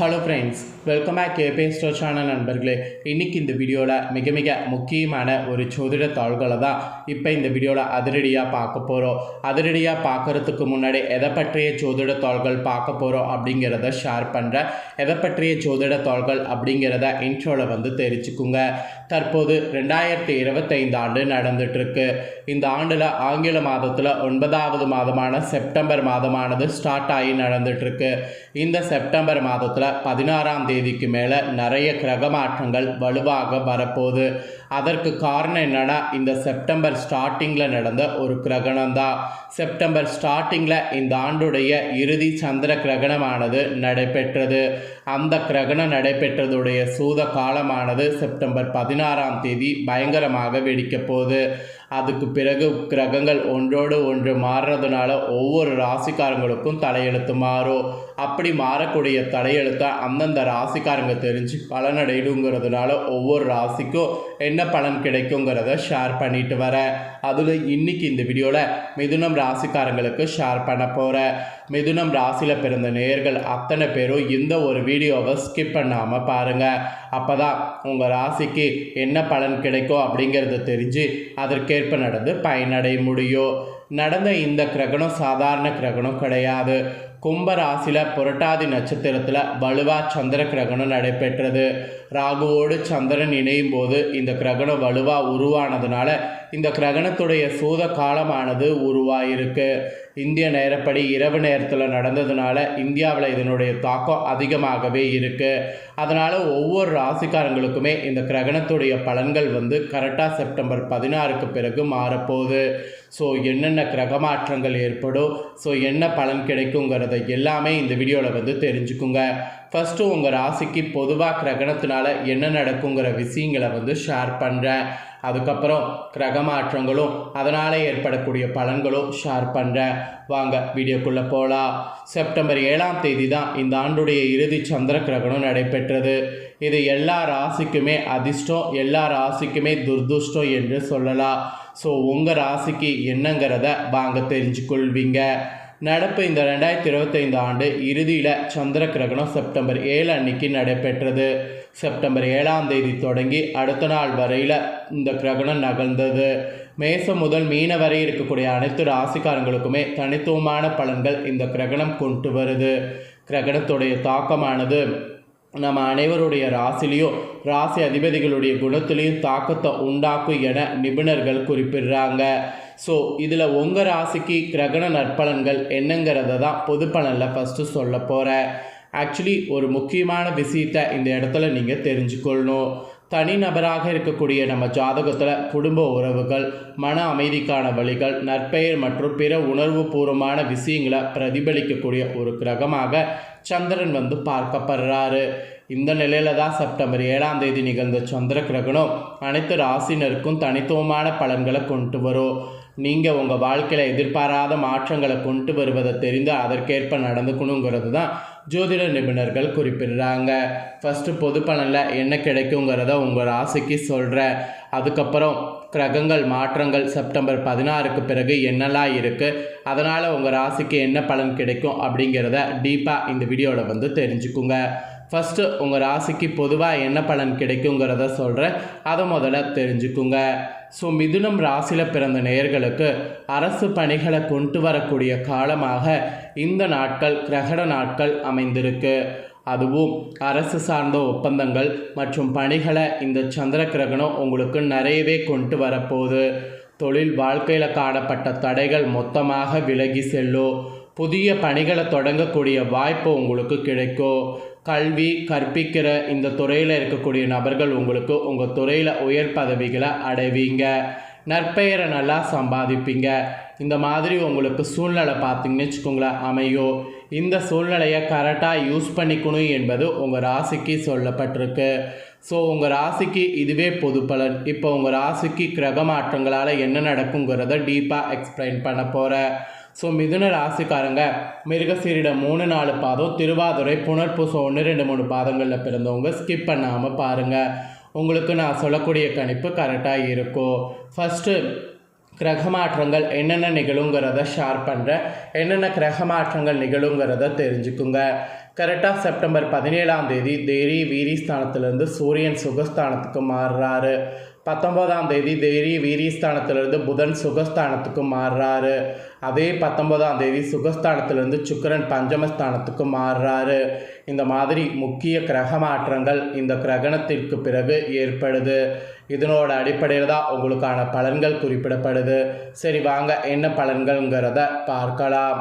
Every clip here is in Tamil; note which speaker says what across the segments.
Speaker 1: Hello friends welcome back கேபே store channel நண்பர்களே. இன்றைக்கி இந்த வீடியோவில் மிக மிக முக்கியமான ஒரு சோதிட தாள்களை தான் இப்போ இந்த வீடியோவில் அதிரடியாக பார்க்க போகிறோம் அதிரடியாக பார்க்குறதுக்கு முன்னாடி எதை பற்றிய சோதிட தாள்கள் பார்க்க போகிறோம் அப்படிங்கிறத ஷேர் பண்ணுறேன் எதை பற்றிய சோதிட தாள்கள் அப்படிங்கிறத இன்ட்ரோவில் வந்து தெரிஞ்சுக்குங்க. தற்போது ரெண்டாயிரத்தி இருபத்தைந்து ஆண்டு நடந்துட்டுருக்கு. இந்த ஆண்டில் ஆங்கில மாதத்தில் ஒன்பதாவது மாதமான செப்டம்பர் மாதமானது ஸ்டார்ட் ஆகி நடந்துட்டுருக்கு. இந்த செப்டம்பர் மாதத்தில் பதினாறாம் தேதிக்கு மேலே நிறைய கிரக மாற்றங்கள் வலுவாக வரப்போகுது. அதற்கு காரணம் என்னன்னா இந்த செப்டம்பர் ஸ்டார்டிங்கில் நடந்த ஒரு கிரகணம் தான் செப்டம்பர் ஸ்டார்டிங்கில் இந்த ஆண்டுடைய இறுதி சந்திர கிரகணமானது நடைபெற்றது. அந்த கிரகணம் நடைபெற்றதுடைய சூத காலமானது செப்டம்பர் பதினாறாம் தேதி பயங்கரமாக வெடிக்கப் போகுது. அதுக்கு பிறகு கிரகங்கள் ஒன்றோடு ஒன்று மாறுறதுனால ஒவ்வொரு ராசிக்காரங்களுக்கும் தலையெழுத்து மாறும் அப்படி மாறக்கூடிய தலையெழுத்தை அந்தந்த ராசிக்காரங்க தெரிஞ்சு பலனடையணுங்கிறதுனால ஒவ்வொரு ராசிக்கும் என்ன பலன் கிடைக்குங்கிறத ஷேர் பண்ணிட்டு வரேன் அதில் இன்னைக்கு இந்த வீடியோவில் மிதுனம் ராசிக்காரங்களுக்கு ஷேர் பண்ண போகிறேன் மிதுனம் ராசியில் பிறந்த நேயர்கள் அத்தனை பேரும் இந்த ஒரு வீடியோவை ஸ்கிப் பண்ணாமல் பாருங்கள் அப்போ தான் உங்கள் ராசிக்கு என்ன பலன் கிடைக்கும் அப்படிங்கிறத தெரிஞ்சு அதற்கேற்ப நடந்து பயனடைய முடியும். நடந்த இந்த கிரகணம் சாதாரண கிரகணம் கிடையாது. கும்ப ராசியில் புரட்டாதி நட்சத்திரத்தில் வலுவா சந்திர கிரகணம் நடைபெற்றது. ராகுவோடு சந்திரன் இணையும் போது இந்த கிரகணம் வலுவா உருவானதுனால இந்த கிரகணத்துடைய சூத காலமானது உருவாயிருக்கு. இந்திய நேரப்படி இரவு நேரத்தில் நடந்ததுனால இந்தியாவில் இதனுடைய தாக்கம் அதிகமாகவே இருக்குது அதனால் ஒவ்வொரு ராசிக்காரங்களுக்குமே இந்த கிரகணத்துடைய பலன்கள் வந்து கரெக்டாக செப்டம்பர் பதினாறுக்கு பிறகு மாறப்போகுது. ஸோ என்னென்ன கிரக மாற்றங்கள் ஏற்படும்? ஸோ என்ன பலன் கிடைக்குங்கிறத எல்லாமே இந்த வீடியோவில் வந்து தெரிஞ்சுக்குங்க. ஃபஸ்ட்டு உங்கள் ராசிக்கு பொதுவாக கிரகணத்தினால என்ன நடக்குங்கிற விஷயங்களை வந்து ஷேர் பண்ணுறேன் அதுக்கப்புறம் கிரக மாற்றங்களும் அதனால் ஏற்படக்கூடிய பலன்களும் ஷேர் பண்ணுறேன் வாங்க வீடியோக்குள்ளே போகலாம் செப்டம்பர் ஏழாம் தேதி தான் இந்த ஆண்டுடைய இறுதி சந்திர கிரகணம் நடைபெற்றது. இது எல்லா ராசிக்குமே அதிர்ஷ்டம் எல்லா ராசிக்குமே துர்துஷ்டம் என்று சொல்லலாம். ஸோ உங்கள் ராசிக்கு என்னங்கிறத வாங்க தெரிஞ்சுக்கொள்வீங்க. நடப்பு இந்த ரெண்டாயிரத்தி இருபத்தைந்து ஆண்டு இறுதியில் சந்திர கிரகணம் செப்டம்பர் ஏழு அன்னைக்கு நடைபெற்றது. செப்டம்பர் ஏழாம் தேதி தொடங்கி அடுத்த நாள் வரையில் இந்த கிரகணம் நகர்ந்தது. மேசம் முதல் மீன வரை இருக்கக்கூடிய அனைத்து ராசிக்காரங்களுக்குமே தனித்துவமான பலன்கள் இந்த கிரகணம் கொண்டு வருது. கிரகணத்துடைய தாக்கமானது நம்ம அனைவருடைய ராசிலையும் ராசி அதிபதிகளுடைய குணத்திலையும் தாக்கத்தை உண்டாக்கும் என நிபுணர்கள் குறிப்பிடுறாங்க. ஸோ இதில் உங்கள் ராசிக்கு கிரகண நற்பலன்கள் என்னங்கிறத தான் பொது பலனில் ஃபஸ்ட்டு சொல்ல போகிறேன் ஆக்சுவலி ஒரு முக்கியமான விஷயத்தை இந்த இடத்துல நீங்கள் தெரிஞ்சுக்கொள்ளணும். தனிநபராக இருக்கக்கூடிய நம்ம ஜாதகத்தில் குடும்ப உறவுகள் மன அமைதிக்கான வழிகள் நற்பெயர் மற்றும் பிற உணர்வு பூர்வமான விஷயங்களை பிரதிபலிக்கக்கூடிய ஒரு கிரகமாக சந்திரன் வந்து பார்க்கப்படுறாரு. இந்த நிலையில தான் செப்டம்பர் ஏழாம் தேதி நிகழ்ந்த சந்திர கிரகணம் அனைத்து ராசினருக்கும் தனித்துவமான பலன்களை கொண்டு வரும். நீங்கள் உங்கள் வாழ்க்கையில் எதிர்பாராத மாற்றங்களை கொண்டு வருவதை தெரிந்து அதற்கேற்ப நடந்துக்கணுங்கிறது தான் ஜோதிட நிபுணர்கள் குறிப்பிடுறாங்க. ஃபஸ்ட்டு பொது பலனில் என்ன கிடைக்குங்கிறத உங்கள் ராசிக்கு சொல்கிறேன் அதுக்கப்புறம் கிரகங்கள் மாற்றங்கள் செப்டம்பர் பதினாறுக்கு பிறகு என்னெல்லாம் இருக்குது அதனால் உங்கள் ராசிக்கு என்ன பலன் கிடைக்கும் அப்படிங்கிறத டீப்பாக இந்த வீடியோவில் வந்து தெரிஞ்சுக்குங்க. ஃபஸ்ட்டு உங்கள் ராசிக்கு பொதுவாக என்ன பலன் கிடைக்குங்கிறத சொல்கிறேன் அதை முதல்ல தெரிஞ்சுக்குங்க. ஸோ மிதுனம் ராசியில் பிறந்த நேர்களுக்கு அரசு பணிகளை கொண்டு வரக்கூடிய காலமாக இந்த நாட்கள் கிரகண நாட்கள் அமைந்திருக்கு. அதுவும் அரசு சார்ந்த ஒப்பந்தங்கள் மற்றும் பணிகளை இந்த சந்திர கிரகணம் உங்களுக்கு நிறையவே கொண்டு வரப்போகுது. தொழில் வாழ்க்கையில் காணப்பட்ட தடைகள் மொத்தமாக விலகி செல்லும். புதிய பணிகளை தொடங்கக்கூடிய வாய்ப்பு உங்களுக்கு கிடைக்கும். கல்வி கற்பிக்கிற இந்த துறையில் இருக்கக்கூடிய நபர்கள் உங்களுக்கு உங்கள் துறையில் உயர் பதவிகளை அடைவீங்க. நற்பெயரை நல்லா சம்பாதிப்பீங்க. இந்த மாதிரி உங்களுக்கு சூழ்நிலை பார்த்தீங்கன்னு வச்சுக்கோங்களேன் அமையும் இந்த சூழ்நிலையை கரெக்டாக யூஸ் பண்ணிக்கணும் என்பது உங்கள் ராசிக்கு சொல்லப்பட்டிருக்கு. ஸோ உங்கள் ராசிக்கு இதுவே பொது பலன். இப்போ உங்கள் ராசிக்கு கிரக மாற்றங்களால் என்ன நடக்குங்கிறத டீப்பாக எக்ஸ்பிளைன் பண்ண போகிறேன் ஸோ மிதுன ராசிக்காரங்க மிருகசீரிடம் மூணு நாலு பாதம் திருவாதுரை புனர்பூசம் ஒன்று ரெண்டு மூணு பாதங்களில் பிறந்தவங்க ஸ்கிப் பண்ணாமல் பாருங்கள் உங்களுக்கு நான் சொல்லக்கூடிய கணிப்பு கரெக்டாக இருக்கும் ஃபஸ்ட்டு கிரக மாற்றங்கள் என்னென்ன நிகழுங்கிறத ஷேர் பண்ணுறேன் என்னென்ன கிரக மாற்றங்கள் நிகழுங்கிறத தெரிஞ்சுக்குங்க. கரெக்டாக செப்டம்பர் பதினேழாம் தேதி தேரி வீரி ஸ்தானத்திலிருந்து சூரியன் சுகஸ்தானத்துக்கு மாறுறாரு. பத்தொம்போதாம் தேதி தேரி வீரியஸ்தானத்திலிருந்து புதன் சுகஸ்தானத்துக்கு மாறுறாரு. அதே பத்தொம்போதாம் தேதி சுகஸ்தானத்திலிருந்து சுக்கிரன் பஞ்சமஸ்தானத்துக்கு மாறுறாரு. இந்த மாதிரி முக்கிய கிரக மாற்றங்கள் இந்த கிரகணத்திற்கு பிறகு ஏற்படுது. இதனோட அடிப்படையில் தான் உங்களுக்கான பலன்கள் குறிப்பிடப்படுது. சரி வாங்க என்ன பலன்கள்ங்கிறத பார்க்கலாம்.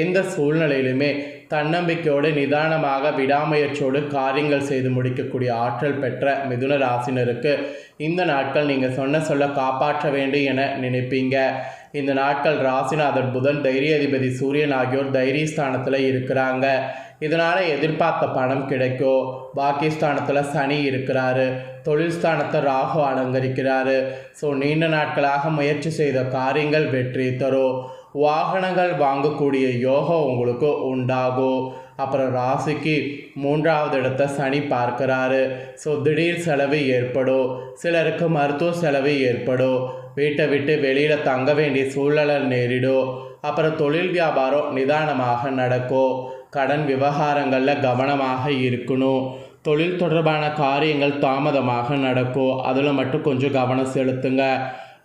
Speaker 1: எந்த சூழ்நிலையிலுமே தன்னம்பிக்கையோடு நிதானமாக விடாமுயற்சியோடு காரியங்கள் செய்து முடிக்கக்கூடிய ஆற்றல் பெற்ற மிதுன ராசினருக்கு இந்த நாட்கள் நீங்கள் சொன்ன சொல்ல காப்பாற்ற வேண்டும் என நினைப்பீங்க. இந்த நாட்கள் ராசிநாதன் புதன் தைரிய அதிபதி சூரியன் ஆகியோர் தைரியஸ்தானத்தில் இருக்கிறாங்க. இதனால் எதிர்பார்த்த பணம் கிடைக்கும் பாகிஸ்தானத்தில் சனி இருக்கிறாரு. தொழில் ஸ்தானத்தை ராகு அலங்கரிக்கிறாரு. ஸோ நீண்ட நாட்களாக முயற்சி செய்த காரியங்கள் வெற்றி தரும். வாகனங்கள் வாங்கக்கூடிய யோகம் உங்களுக்கு உண்டாகும். அப்புறம் ராசிக்கு மூன்றாவது இடத்த சனி பார்க்கிறாரு. ஸோ திடீர் செலவு ஏற்படும். சிலருக்கு மருத்துவ செலவு ஏற்படும். வீட்டை விட்டு வெளியில் தங்க வேண்டிய சூழ்நிலை நேரிடும். அப்புறம் தொழில் வியாபாரம் நிதானமாக நடக்கும். கடன் விவகாரங்களில் கவனமாக இருக்கணும். தொழில் தொடர்பான காரியங்கள் தாமதமாக நடக்கும். அதில் மட்டும் கொஞ்சம் கவனம் செலுத்துங்க.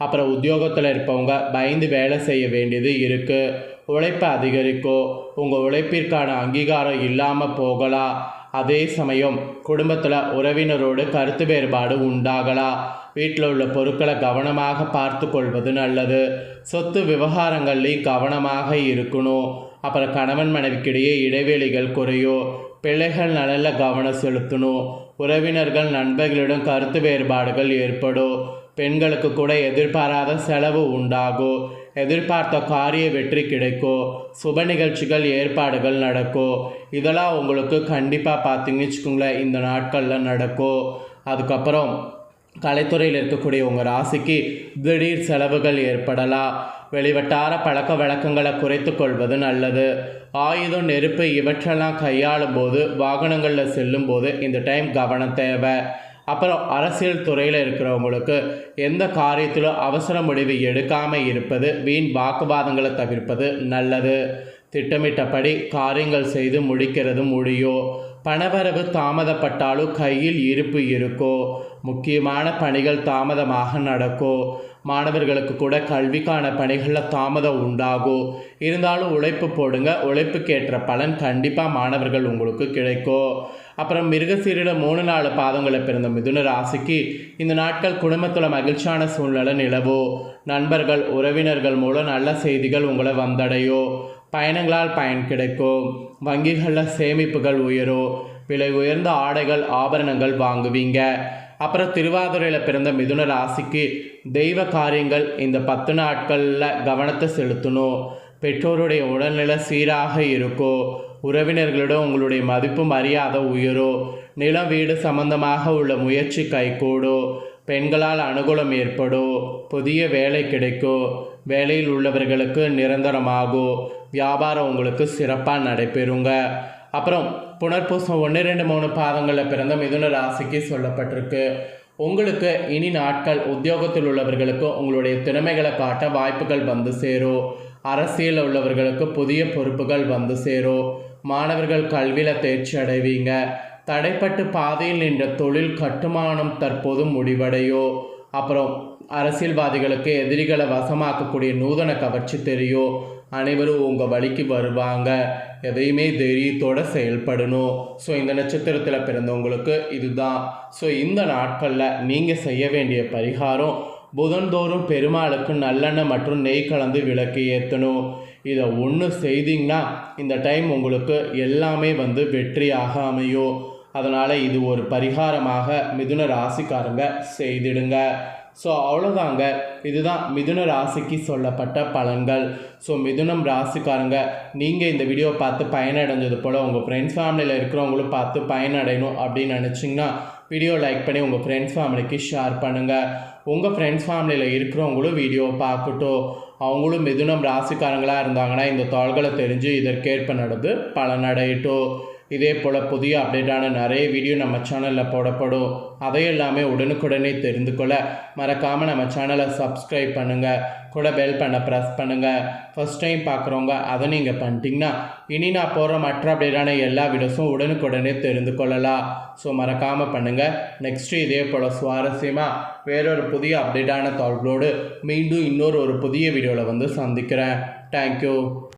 Speaker 1: அப்புறம் உத்தியோகத்தில் இருப்பவங்க பயந்து வேலை செய்ய வேண்டியது இருக்குது உழைப்பை அதிகரிக்கும் உங்கள் உழைப்பிற்கான அங்கீகாரம் இல்லாமல் போகலாம் அதே சமயம் குடும்பத்தில் உறவினரோடு கருத்து வேறுபாடு உண்டாகலாம் வீட்டில் உள்ள பொருட்களை கவனமாக பார்த்து கொள்வது நல்லது. சொத்து விவகாரங்கள்லேயும் கவனமாக இருக்கணும். அப்புறம் கணவன் மனைவிக்கிடையே இடைவெளிகள் குறையும் பிள்ளைகள் நலனில் கவனம் செலுத்தணும். உறவினர்கள் நண்பர்களிடம் கருத்து வேறுபாடுகள் ஏற்படும். பெண்களுக்கு கூட எதிர்பாராத செலவு உண்டாகும். எதிர்பார்த்த காரிய வெற்றி கிடைக்கும் சுப நிகழ்ச்சிகள் ஏற்பாடுகள் நடக்கும் இதெல்லாம் உங்களுக்கு கண்டிப்பாக பார்த்தீங்கன்னு வச்சுக்கோங்களேன் இந்த நாட்களில் நடக்கும் அதுக்கப்புறம் கலைத்துறையில் இருக்கக்கூடிய உங்கள் ராசிக்கு திடீர் செலவுகள் ஏற்படலாம். வெளிவட்டார பழக்க வழக்கங்களை குறைத்து கொள்வது நல்லது. ஆயுதம் நெருப்பு இவற்றெல்லாம் கையாளும் போது வாகனங்களில் செல்லும் போது இந்த டைம் கவனம் தேவை. அப்புறம் அரசியல் துறையில் இருக்கிறவங்களுக்கு எந்த காரியத்திலும் அவசர முடிவு எடுக்காமல் இருப்பது வீண் வாக்குவாதங்களை தவிர்ப்பது நல்லது. திட்டமிட்டபடி காரியங்கள் செய்து முடிக்கிறது முடியும் பணவரவு தாமதப்பட்டாலும் கையில் இருப்பு இருக்கோ? முக்கியமான பணிகள் தாமதமாக நடக்கும் மாணவர்களுக்கு கூட கல்விக்கான பணிகளில் தாமதம் உண்டாகும் இருந்தாலும் உழைப்பு போடுங்க உழைப்புக்கேற்ற பலன் கண்டிப்பாக மாணவர்கள் உங்களுக்கு கிடைக்கும் அப்புறம் மிருகசீரிட மூணு நாலு பாதங்களை பிறந்த மிதுன ராசிக்கு இந்த நாட்கள் குடும்பத்தில் மகிழ்ச்சியான சூழ்நிலை நிலவோ. நண்பர்கள் உறவினர்கள் மூலம் நல்ல செய்திகள் உங்களை வந்தடையோ. பயணங்களால் பயன் கிடைக்கும் வங்கிகளில் சேமிப்புகள் உயரும் விலை உயர்ந்த ஆடைகள் ஆபரணங்கள் வாங்குவீங்க. அப்புறம் திருவாதிரையில் பிறந்த மிதுன ராசிக்கு தெய்வ காரியங்கள் இந்த பத்து நாட்களில் கவனத்தை செலுத்தணும். பெற்றோருடைய உடல்நிலை சீராக இருக்கும் உறவினர்களிடம் உங்களுடைய மதிப்பு மரியாதை உயரும் நிலம் வீடு சம்பந்தமாக உள்ள முயற்சி கைகூடோ பெண்களால் அனுகூலம் ஏற்படும் புதிய வேலை கிடைக்கும் வேலையில் உள்ளவர்களுக்கு நிரந்தரமாகும் வியாபாரம் உங்களுக்கு சிறப்பாக நடைபெறுங்க. அப்புறம் புனர்பூசம் ஒன்று ரெண்டு மூணு பாதங்களில் பிறந்த மிதுன ராசிக்கு சொல்லப்பட்டிருக்கு. உங்களுக்கு இனி நாட்கள் உத்தியோகத்தில் உள்ளவர்களுக்கு உங்களுடைய திறமைகளை காட்ட வாய்ப்புகள் வந்து சேரும். அரசியலில் உள்ளவர்களுக்கு புதிய பொறுப்புகள் வந்து சேரும். மாணவர்கள் கல்வியில் தேர்ச்சி அடைவீங்க. தடைப்பட்டு பாதையில் நின்ற தொழில் கட்டுமானம் தற்போது முடிவடையோ அப்புறம் அரசியல்வாதிகளுக்கு எதிரிகளை வசமாக்கக்கூடிய நூதன கவர்ச்சி தெரியும். அனைவரும் உங்கள் வழிக்கு வருவாங்க. எதையுமே தைரியத்தோடு செயல்படணும். ஸோ இந்த நட்சத்திரத்தில் பிறந்தவங்களுக்கு இதுதான். ஸோ இந்த நாட்களில் நீங்கள் செய்ய வேண்டிய பரிகாரம் புதன்தோறும் பெருமாளுக்கு நல்லெண்ணெய் மற்றும் நெய் கலந்து விளக்கு ஏற்றணும் இதை ஒன்று செய்தீங்கன்னா இந்த டைம் உங்களுக்கு எல்லாமே வந்து வெற்றியாக அமையும். அதனால் இது ஒரு பரிகாரமாக மிதுன ராசிக்காரங்க செய்திடுங்க. ஸோ அவ்வளோதாங்க இதுதான் மிதுன ராசிக்கு சொல்லப்பட்ட பலன்கள். ஸோ மிதுனம் ராசிக்காரங்க நீங்கள் இந்த வீடியோ பார்த்து பயனடைஞ்சது போல் உங்கள் ஃப்ரெண்ட்ஸ் ஃபேமிலியில் இருக்கிறவங்களும் பார்த்து பயனடையணும் அப்படின்னு நினச்சிங்கன்னா வீடியோ லைக் பண்ணி உங்கள் ஃப்ரெண்ட்ஸ் ஃபேமிலிக்கு ஷேர் பண்ணுங்கள் உங்கள் ஃப்ரெண்ட்ஸ் ஃபேமிலியில் இருக்கிறவங்களும் வீடியோ பார்க்கட்டும். அவங்களும் மிதுனம் ராசிக்காரங்களாக இருந்தாங்கன்னா இந்த தாள்களை தெரிஞ்சு இதற்கேற்ப நடந்து பலனடையட்டும். இதே போல் புதிய அப்டேட்டான நிறைய வீடியோ நம்ம சேனலில் போடப்படும். அதையெல்லாமே உடனுக்குடனே தெரிந்து கொள்ள மறக்காமல் நம்ம சேனலை சப்ஸ்கிரைப் பண்ணுங்கள் கூட பெல் பண்ண ப்ரெஸ் பண்ணுங்கள் ஃபஸ்ட் டைம் பார்க்குறவங்க அதை நீங்கள் பண்ணிட்டீங்கன்னா இனி நான் போகிற மற்ற அப்டேட்டான எல்லா வீடியோஸும் உடனுக்குடனே தெரிந்து கொள்ளலாம். ஸோ மறக்காமல் பண்ணுங்கள் நெக்ஸ்ட்டு இதே போல் சுவாரஸ்யமாக வேறொரு புதிய அப்டேட்டான தகவலோடு மீண்டும் இன்னொரு ஒரு புதிய வீடியோவில் வந்து சந்திக்கிறேன். தேங்க்யூ